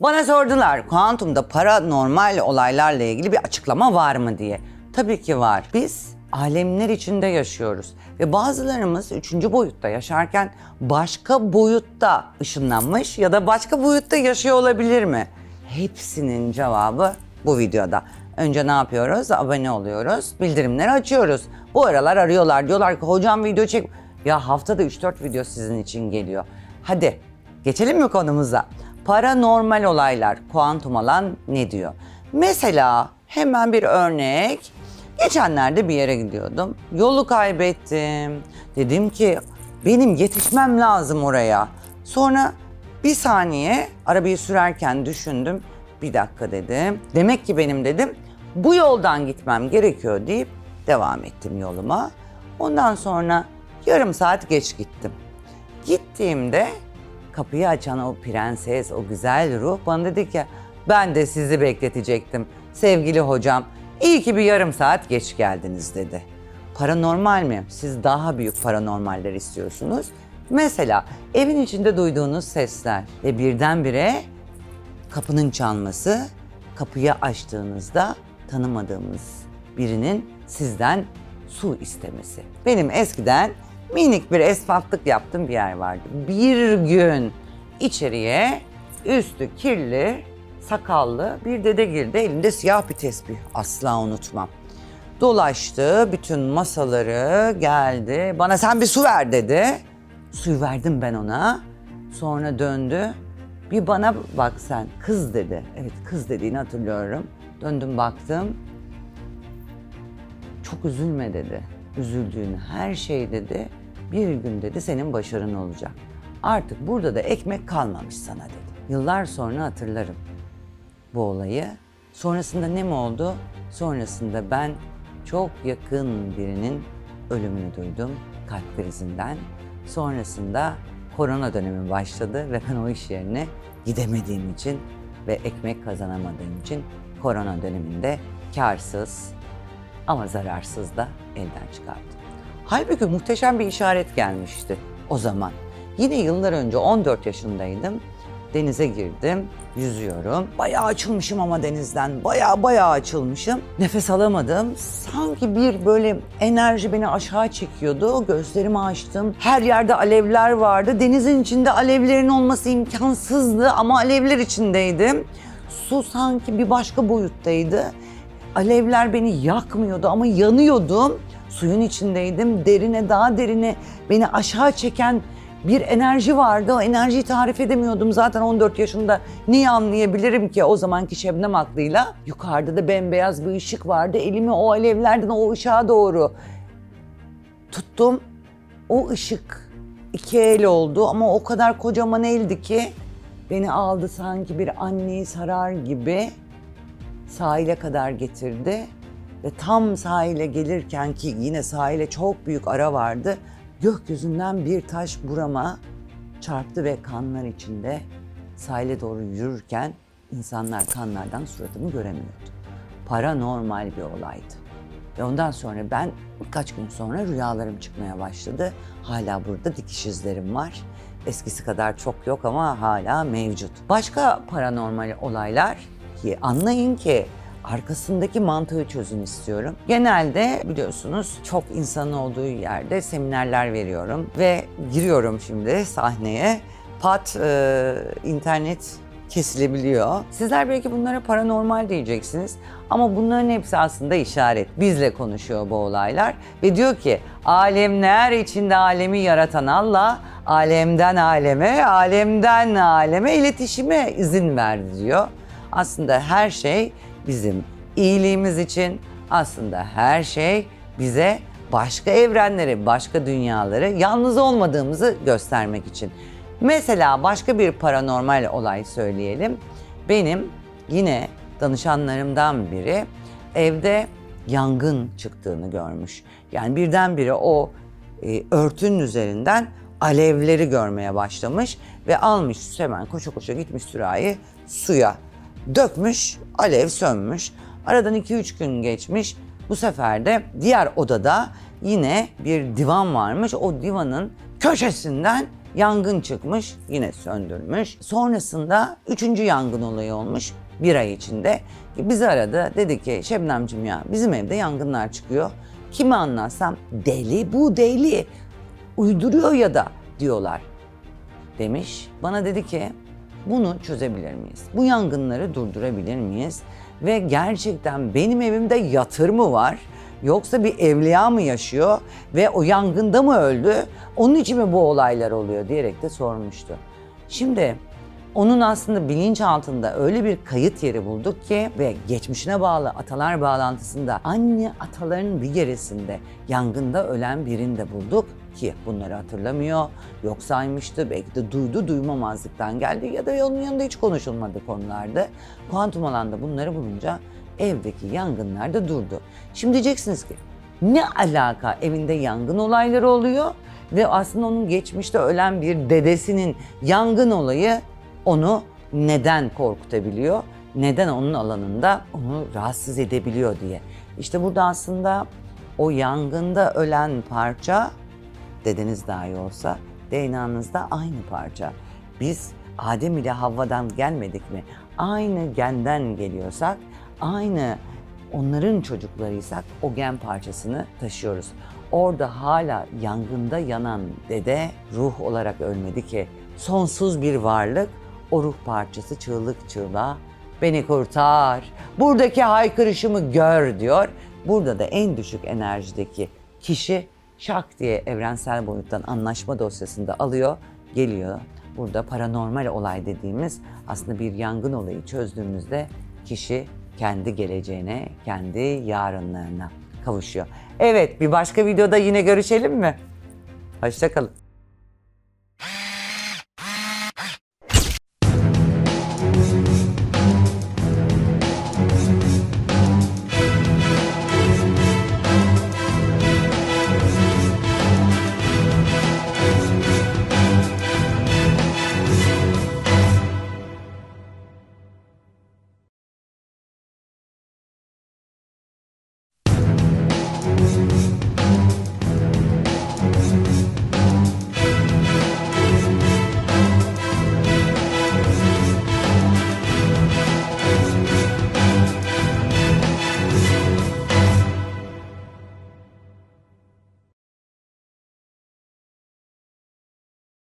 Bana sordular kuantumda paranormal olaylarla ilgili bir açıklama var mı diye. Tabii ki var. Biz alemler içinde yaşıyoruz ve bazılarımız üçüncü boyutta yaşarken başka boyutta ışınlanmış ya da başka boyutta yaşıyor olabilir mi? Hepsinin cevabı bu videoda. Önce ne yapıyoruz? Abone oluyoruz, bildirimleri açıyoruz. Bu aralar arıyorlar diyorlar ki hocam video çek. Ya haftada 3-4 video sizin için geliyor. Hadi geçelim mi konumuza? Paranormal olaylar, kuantum alan ne diyor? Mesela hemen bir örnek. Geçenlerde bir yere gidiyordum. Yolu kaybettim. Dedim ki benim yetişmem lazım oraya. Sonra bir saniye arabayı sürerken düşündüm. Bir dakika dedim. Demek ki benim dedim bu yoldan gitmem gerekiyor deyip devam ettim yoluma. Ondan sonra yarım saat geç gittim. Gittiğimde kapıyı açan o prenses, o güzel ruh bana dedi ki ben de sizi bekletecektim sevgili hocam. İyi ki bir yarım saat geç geldiniz dedi. Paranormal mi? Siz daha büyük paranormaller istiyorsunuz. Mesela evin içinde duyduğunuz sesler ve birdenbire kapının çalması, kapıyı açtığınızda tanımadığımız birinin sizden su istemesi. Benim eskiden minik bir esnaflık yaptığım bir yer vardı. Bir gün içeriye üstü kirli, sakallı bir dede girdi. Elinde siyah bir tesbih. Asla unutmam. Dolaştı, bütün masaları geldi. Bana sen bir su ver dedi. Suyu verdim ben ona. Sonra döndü. Bir bana bak sen kız dedi. Evet kız dediğini hatırlıyorum. Döndüm baktım. Çok üzülme dedi. Üzüldüğün her şey dedi. Bir gün dedi senin başarın olacak. Artık burada da ekmek kalmamış sana dedi. Yıllar sonra hatırlarım bu olayı. Sonrasında ne mi oldu? Sonrasında ben çok yakın birinin ölümünü duydum kalp krizinden. Sonrasında korona dönemi başladı ve ben o iş yerine gidemediğim için ve ekmek kazanamadığım için korona döneminde karsız ama zararsız da elden çıkardım. Halbuki muhteşem bir işaret gelmişti o zaman. Yine yıllar önce 14 yaşındaydım. Denize girdim, yüzüyorum. Bayağı açılmışım ama denizden. Bayağı bayağı açılmışım. Nefes alamadım. Sanki bir böyle enerji beni aşağı çekiyordu. Gözlerimi açtım. Her yerde alevler vardı. Denizin içinde alevlerin olması imkansızdı ama alevler içindeydim. Su sanki bir başka boyuttaydı. Alevler beni yakmıyordu ama yanıyordum. Suyun içindeydim. Derine daha derine beni aşağı çeken bir enerji vardı. O enerjiyi tarif edemiyordum. Zaten 14 yaşında niye anlayabilirim ki o zamanki Şebnem aklıyla? Yukarıda da bembeyaz bir ışık vardı. Elimi o alevlerden o ışığa doğru tuttum. O ışık iki el oldu ama o kadar kocaman eldi ki beni aldı sanki bir anneyi sarar gibi sahile kadar getirdi. Ve tam sahile gelirken ki yine sahile çok büyük ara vardı. Gökyüzünden bir taş burama çarptı ve kanlar içinde sahile doğru yürürken insanlar kanlardan suratımı göremiyordu. Paranormal bir olaydı. Ve ondan sonra ben birkaç gün sonra rüyalarım çıkmaya başladı. Hala burada dikiş izlerim var. Eskisi kadar çok yok ama hala mevcut. Başka paranormal olaylar ki anlayın ki arkasındaki mantığı çözün istiyorum. Genelde biliyorsunuz çok insanın olduğu yerde seminerler veriyorum ve giriyorum şimdi sahneye. Pat e, internet kesilebiliyor. Sizler belki bunlara paranormal diyeceksiniz ama bunların hepsi aslında işaret. Bizle konuşuyor bu olaylar ve diyor ki alemler içinde alemi yaratan Allah alemden aleme, alemden aleme iletişime izin verdi diyor. Aslında her şey bizim iyiliğimiz için aslında her şey bize başka evrenleri, başka dünyaları yalnız olmadığımızı göstermek için. Mesela başka bir paranormal olay söyleyelim. Benim yine danışanlarımdan biri evde yangın çıktığını görmüş. Yani birdenbire o e, örtünün üzerinden alevleri görmeye başlamış ve almış hemen koşa koşa gitmiş sürahi suya dökmüş, alev sönmüş. Aradan 2-3 gün geçmiş. Bu sefer de diğer odada yine bir divan varmış. O divanın köşesinden Yangın çıkmış, yine söndürmüş. Sonrasında üçüncü yangın olayı olmuş bir ay içinde. Bizi aradı, dedi ki Şebnemciğim ya bizim evde yangınlar çıkıyor. Kime anlatsam deli bu deli, uyduruyor ya da diyorlar demiş. Bana dedi ki bunu çözebilir miyiz? Bu yangınları durdurabilir miyiz? Ve gerçekten benim evimde yatır mı var? Yoksa bir evliya mı yaşıyor ve o yangında mı öldü? Onun için mi bu olaylar oluyor diyerek de sormuştu. Şimdi onun aslında bilinç altında öyle bir kayıt yeri bulduk ki ve geçmişine bağlı atalar bağlantısında anne ataların bir gerisinde yangında ölen birini de bulduk ki bunları hatırlamıyor. Yok saymıştı, belki de duydu duymamazlıktan geldi ya da onun yanında hiç konuşulmadı konularda. Kuantum alanda bunları bulunca evdeki yangınlar da durdu. Şimdi diyeceksiniz ki ne alaka evinde yangın olayları oluyor ve aslında onun geçmişte ölen bir dedesinin yangın olayı onu neden korkutabiliyor? Neden onun alanında onu rahatsız edebiliyor diye. İşte burada aslında o yangında ölen parça dedeniz dahi olsa DNA'nızda aynı parça. Biz Adem ile Havva'dan gelmedik mi? Aynı genden geliyorsak, aynı onların çocuklarıysak o gen parçasını taşıyoruz. Orada hala yangında yanan dede ruh olarak ölmedi ki. Sonsuz bir varlık, o ruh parçası çığlık çığlığa beni kurtar, buradaki haykırışımı gör diyor. Burada da en düşük enerjideki kişi şak diye evrensel boyuttan anlaşma dosyasında alıyor, geliyor. Burada paranormal olay dediğimiz aslında bir yangın olayı çözdüğümüzde kişi kendi geleceğine, kendi yarınlarına kavuşuyor. Evet, bir başka videoda yine görüşelim mi? Hoşçakalın.